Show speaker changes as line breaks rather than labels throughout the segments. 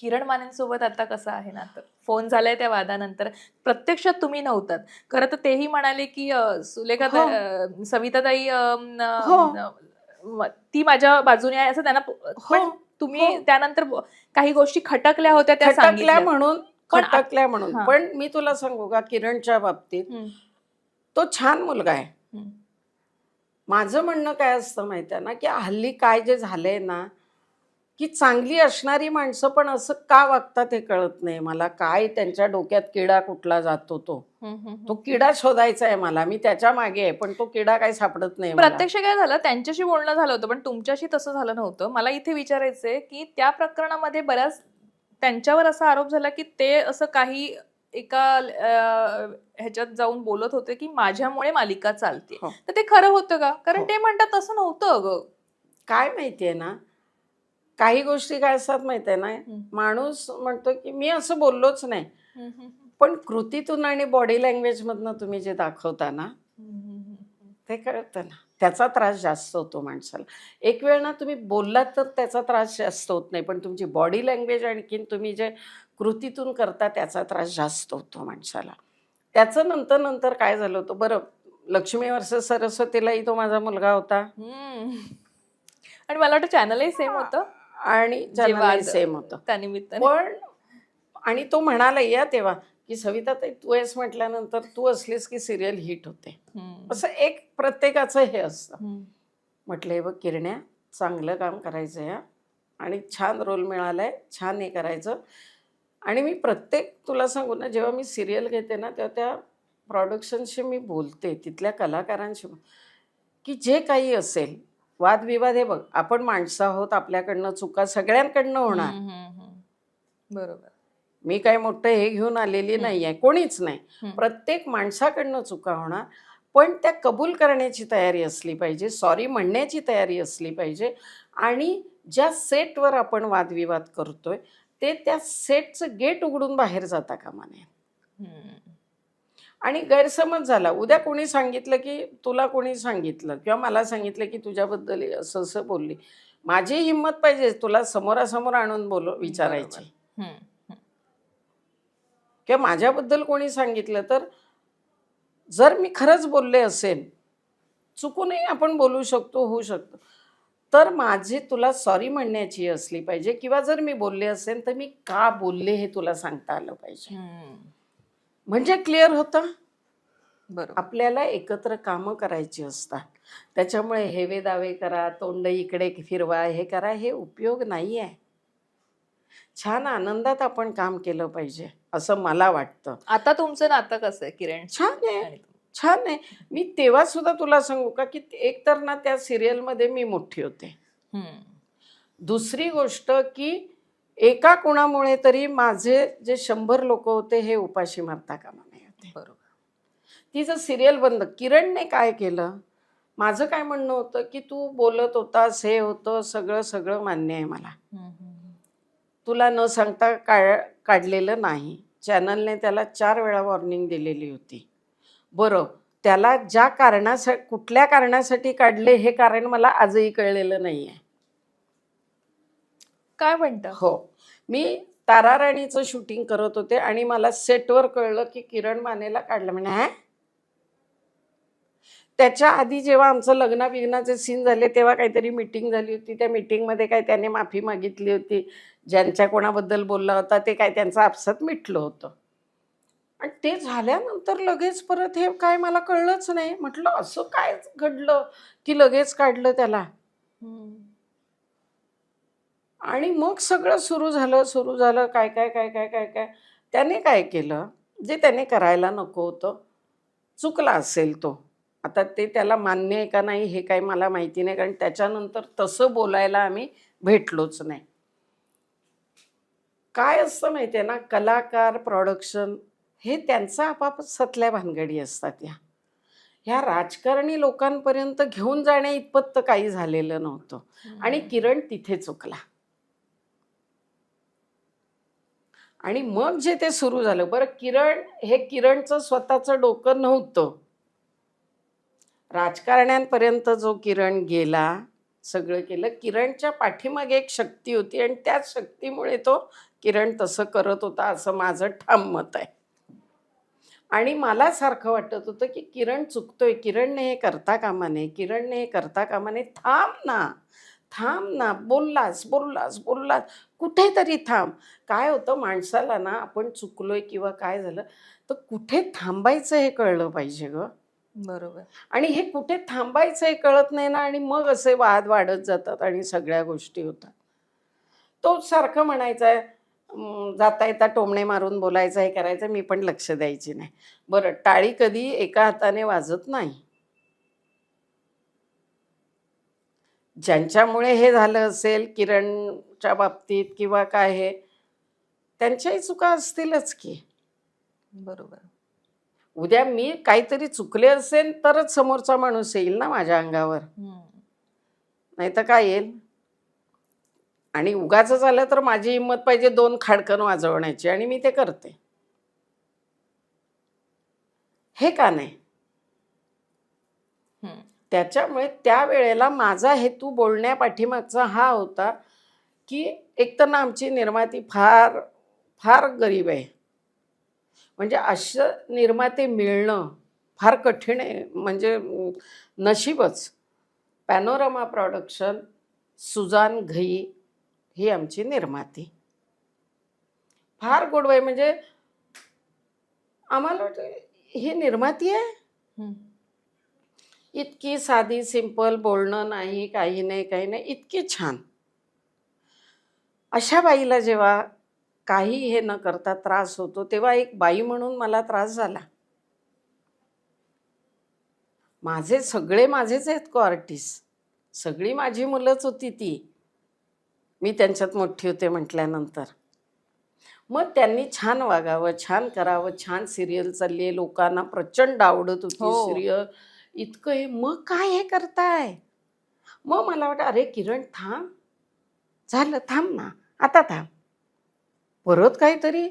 किरण मानेंसोबत आता कसं आहे ना तर फोन झालाय त्या वादानंतर प्रत्यक्षात तुम्ही नव्हतात खरं तर तेही म्हणाले की सुलेखा
हो.
सविताताई
हो.
ती माझ्या बाजूने आहे असं त्यांना पण
हो.
तुम्ही
हो.
त्यानंतर काही गोष्टी खटकल्या होत्या त्या
खटकल्या
सांगितल्या
म्हणून खटकल्या म्हणून. पण मी तुला सांगू का किरणच्या बाबतीत तो छान मुलगा आहे. माझं म्हणणं काय असतं माहिती आहे ना की हल्ली काय जे झालंय ना की चांगली असणारी माणसं पण असं का वागतात हे कळत नाही मला? काय त्यांच्या डोक्यात किडा कुठला जातो तो. तो किडा शोधायचा आहे मला. मी त्याच्यामागे आहे पण तो किडा काही सापडत नाही.
प्रत्यक्ष काय झालं? त्यांच्याशी बोलणं झालं होतं पण तुमच्याशी तसं झालं नव्हतं. मला इथे विचारायचंय की त्या प्रकरणामध्ये बऱ्याच त्यांच्यावर असा आरोप झाला की ते असं काही एका ह्याच्यात जाऊन बोलत होते की माझ्यामुळे मालिका चालते.
हो.
तर ते खरं होतं का? कारण
हो.
ते म्हणतात तसं नव्हतं अगं.
काय माहितीये ना? काही गोष्टी काय असतात माहितीये ना?
हम्म.
माणूस म्हणतो की मी असं बोललोच नाही. पण कृतीतून आणि बॉडी लँग्वेज मधनं तुम्ही जे दाखवता ना ते कळतं ना. त्याचा त्रास जास्त होतो माणसाला. एक वेळ ना तुम्ही बोललात तर त्याचा त्रास जास्त होत नाही पण तुमची बॉडी लँग्वेज आणखीन तुम्ही जे कृतीतून करता त्याचा त्रास जास्त होतो माणसाला. त्याचं नंतर नंतर काय झालं होतं? बरं लक्ष्मी वर्ष सरस्वतीलाही तो माझा मुलगा होता.
आणि मला वाटतं चॅनलही सेम होतं.
आणि सेम होतं.
त्यानिमित्ताने
पण आणि तो म्हणाला या तेव्हा की सविता ताई तू आहेस म्हटल्यानंतर तू असलीस की सिरियल हिट होते. असं एक प्रत्येकाचं हे असतं.
हम्म.
म्हटलं हे बघ किरण्या चांगलं काम करायचं या आणि छान रोल मिळालाय छान हे करायचं. आणि मी प्रत्येक तुला सांगू ना जेव्हा मी सिरियल घेते ना तेव्हा त्या प्रॉडक्शनशी मी बोलते तिथल्या कलाकारांशी. की जे काही असेल वादविवाद हे बघ आपण माणसं आहोत आपल्याकडनं चुका सगळ्यांकडनं होणार.
बरोबर
मी काय मोठं हे घेऊन आलेली. नाही आहे कोणीच नाही. प्रत्येक माणसाकडनं चुका होणार पण त्या कबूल करण्याची तयारी असली पाहिजे सॉरी म्हणण्याची तयारी असली पाहिजे आणि ज्या सेटवर आपण वादविवाद करतोय ते त्या सेटचं गेट उघडून बाहेर जाता कामा नये. आणि गैरसमज झाला. उद्या कोणी सांगितलं की तुला कोणी सांगितलं किंवा मला सांगितलं की तुझ्याबद्दल असं असं बोलली. माझी हिंमत पाहिजे. तुला समोरासमोर आणून बोल विचारायची. किंवा माझ्याबद्दल कोणी सांगितलं तर जर मी खरंच बोलले असेल चुकूनही आपण बोलू शकतो होऊ शकतो. तर माझी तुला सॉरी म्हणण्याची असली पाहिजे किंवा जर मी बोलले असेल तर मी का बोलले हे तुला सांगता आलं पाहिजे. म्हणजे क्लिअर होतं?
बरोबर.
आपल्याला एकत्र कामं करायची असतात. त्याच्यामुळे हेवे दावे करा तोंड इकडे फिरवा हे करा हे उपयोग नाही आहे छान आनंदात आपण काम केलं पाहिजे असं मला वाटतं.
आता तुमचं नातं कसं आहे किरण?
छान आहे? छान आहे. मी तेव्हा सुद्धा तुला सांगू का की एक तर ना त्या सिरियलमध्ये मी मोठी होते. दुसरी गोष्ट की एका कोणामुळे तरी माझे जे शंभर लोक होते हे उपाशी मारता कामा नाही होते.
बरोबर.
ती जर सिरियल बंद किरणने काय केलं? माझं काय म्हणणं होतं की तू बोलत होतास हे होतं सगळं सगळं मान्य आहे मला. तुला न सांगता काढ काढलेलं नाही. चॅनलने त्याला चार वेळा वॉर्निंग दिलेली होती. बरं त्याला ज्या कारणासाठी कुठल्या कारणासाठी काढले हे कारण मला आजही कळलेलं नाही आहे
काय म्हणतं?
हो. मी ताराराणीचं शूटिंग करत होते आणि मला सेटवर कळलं की किरण मानेला काढलं. म्हणे हा त्याच्या आधी जेव्हा आमचं लग्न बिग्नाचे सीन झाले तेव्हा काहीतरी मिटिंग झाली होती. त्या मिटिंगमध्ये काय त्याने माफी मागितली होती. ज्यांच्या कोणाबद्दल बोलला होता ते काय त्यांचं आपसात मिटलं होतं. आणि ते झाल्यानंतर लगेच परत हे काय मला कळलंच नाही. म्हटलं असं काय घडलं? की लगेच काढलं त्याला. आणि मग सगळं सुरू झालं सुरू झालं काय काय काय काय काय काय. त्याने काय केलं? जे त्याने करायला नको होतं चुकला असेल तो. आता ते त्याला मान्य आहे का नाही हे काही मला माहिती नाही कारण त्याच्यानंतर तसं बोलायला आम्ही भेटलोच नाही. काय असतं माहिती आहे ना कलाकार प्रोडक्शन हे त्यांचा आपापसातल्या भानगडी असतात या. ह्या राजकारणी लोकांपर्यंत घेऊन जाण्या इतपत तर काही झालेलं नव्हतं. आणि किरण तिथे चुकला. आणि मग जे ते सुरू झालं बरं किरण हे किरणचं स्वतःचं डोकं नव्हतं. राजकारण्यांपर्यंत जो किरण गेला सगळं केलं किरणच्या पाठीमागे एक शक्ती होती आणि त्याच शक्तीमुळे तो किरण तसं करत होता असं माझं ठाम मत आहे. आणि मला सारखं वाटत होतं की किरण चुकतोय किरणने हे करता कामा नये किरणने हे करता कामा नये थांब ना. थांब ना बोललास बोललास बोललास. कुठेतरी थांब. काय होतं माणसाला ना आपण चुकलोय किंवा काय झालं तर कुठे थांबायचं हे कळलं पाहिजे ग.
बरोबर.
आणि हे कुठे थांबायचं हे कळत नाही ना आणि मग असे वाद वाढत जातात आणि सगळ्या गोष्टी होतात. तो सारखं म्हणायचा आहे जाता येता टोमणे मारून बोलायचं हे करायचं मी पण लक्ष द्यायची नाही. बरं टाळी कधी एका हाताने वाजत नाही. ज्यांच्यामुळे हे झालं असेल किरणच्या बाबतीत किंवा काय हे त्यांच्याही चुका असतीलच की.
बरोबर.
उद्या मी काहीतरी चुकले असेल तरच समोरचा माणूस येईल ना माझ्या अंगावर. नाही तर काय येईल? आणि उगाच झालं तर माझी हिंमत पाहिजे दोन खाडकन वाजवण्याची आणि मी ते करते. हे का नाही. त्याच्यामुळे त्यावेळेला माझा हेतू बोलण्यापाठीमागचा हा होता की एक तर ना आमची निर्माती फार फार गरीब आहे. म्हणजे असं निर्माते मिळणं फार कठीण आहे म्हणजे नशीबच. पॅनोरमा प्रॉडक्शन सुजान घई ही आमची निर्माती. फार गोडवाय म्हणजे आम्हाला ही निर्माती आहे. इतकी साधी सिंपल बोलणं नाही काही नाही काही नाही इतकी छान. अशा बाईला जेव्हा काही हे न करता त्रास होतो तेव्हा एक बाई म्हणून मला त्रास झाला. माझे सगळे माझेच आहेत को आर्टिस्ट सगळी माझी मुलंच होती ती. मी त्यांच्यात मोठी होते म्हटल्यानंतर. मग त्यांनी छान वागावं छान करावं छान सिरियल चालली आहे. लोकांना प्रचंड आवडत होती
हो.
सिरियल इतकं हे मग काय हे करताय? मग मला वाटतं अरे किरण थांब. झालं थांब ना. आता थांब. परत काहीतरी?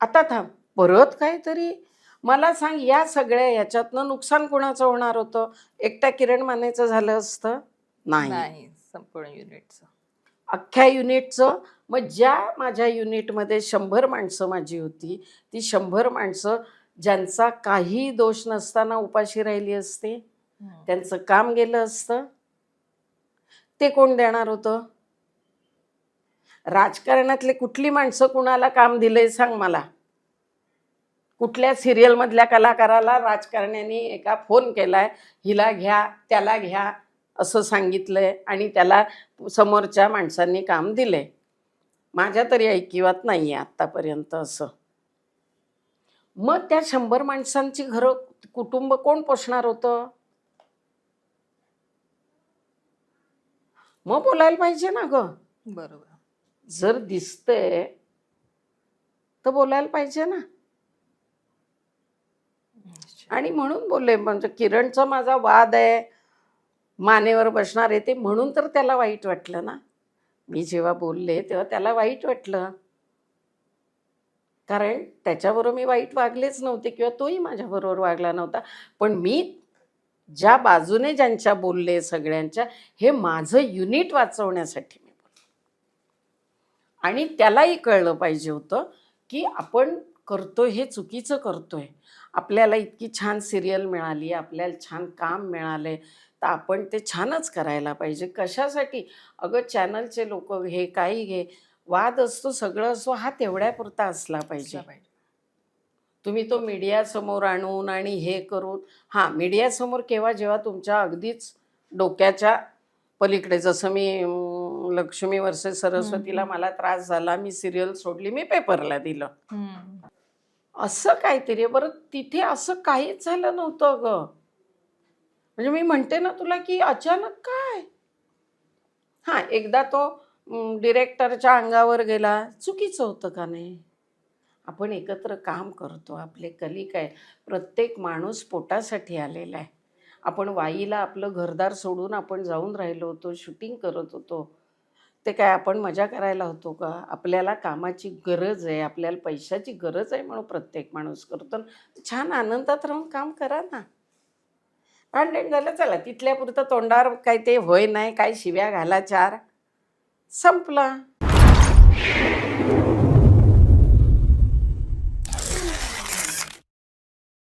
आता थांब. परत काहीतरी? मला सांग या सगळ्या याच्यातनं नुकसान कोणाचं होणार होतं? एकट्या किरण मानेचं झालं असतं? नाही.
नाही संपूर्ण युनिटचं.
अख्ख्या युनिटचं? मग ज्या माझ्या युनिटमध्ये शंभर माणसं माझी होती ती शंभर माणसं ज्यांचा काही दोष नसताना उपाशी राहिली असते. त्यांचं काम गेलं असतं. ते कोण देणार होतं? राजकारणातले कुठली माणसं कुणाला काम दिलंय सांग मला. कुठल्या सिरियलमधल्या कलाकाराला राजकारण्याने एका फोन केलाय हिला घ्या त्याला घ्या असं सांगितलंय आणि त्याला समोरच्या माणसांनी काम दिलंय. माझ्या तरी ऐकिवात नाही आहे आत्तापर्यंत असं. मग त्या शंभर माणसांची घरं कुटुंब कोण पोषणार होतं? मग बोलायला पाहिजे ना ग.
बरोबर.
जर दिसतंय तर बोलायला पाहिजे ना. आणि म्हणून बोलले म्हणजे किरणचा माझा वाद आहे मानेवर बसणार आहे ते म्हणून तर त्याला वाईट वाटलं ना. मी जेव्हा बोलले तेव्हा त्याला वाईट वाटलं. कारण त्याच्याबरोबर मी वाईट वागलेच नव्हते किंवा तोही माझ्याबरोबर वागला नव्हता. पण मी ज्या बाजूने ज्यांच्या बोलले सगळ्यांच्या हे माझं युनिट वाचवण्यासाठी मी बोलले. आणि त्यालाही कळलं पाहिजे होतं की आपण करतोय हे चुकीचं करतोय. आपल्याला इतकी छान सिरियल मिळाली आपल्याला छान काम मिळाले तर आपण ते छानच करायला पाहिजे. कशासाठी? अगं चॅनलचे लोक घे काही घे. वाद असतो सगळं असो हा तेवढ्यापुरता असला पाहिजे तुम्ही तो मीडियासमोर आणून आणि हे करून हां मीडियासमोर केव्हा जेव्हा तुमच्या अगदीच डोक्याच्या पलीकडे जसं मी लक्ष्मी वर्षे सरस्वतीला. मला त्रास झाला मी सिरियल सोडली मी पेपरला दिलं. असं काहीतरी. बरं तिथे असं काहीच झालं नव्हतं ग म्हणजे मी म्हणते ना तुला की अचानक काय हां एकदा तो डिरेक्टरच्या अंगावर गेला. चुकीचं होतं का नाही? आपण एकत्र काम करतो. आपले कलिक आहे. प्रत्येक माणूस पोटासाठी आलेला आहे. आपण वाईला आपलं घरदार सोडून आपण जाऊन राहिलो होतो शूटिंग करत होतो. ते काय आपण मजा करायला होतो का? आपल्याला कामाची गरज आहे. आपल्याला पैशाची गरज आहे म्हणून प्रत्येक माणूस करतो. छान आनंदात राहून काम करा ना. भांडण झालं चला. तिथल्या पुरतं तोंडावर काय ते होय नाही काय शिव्या घाला चार. संपला.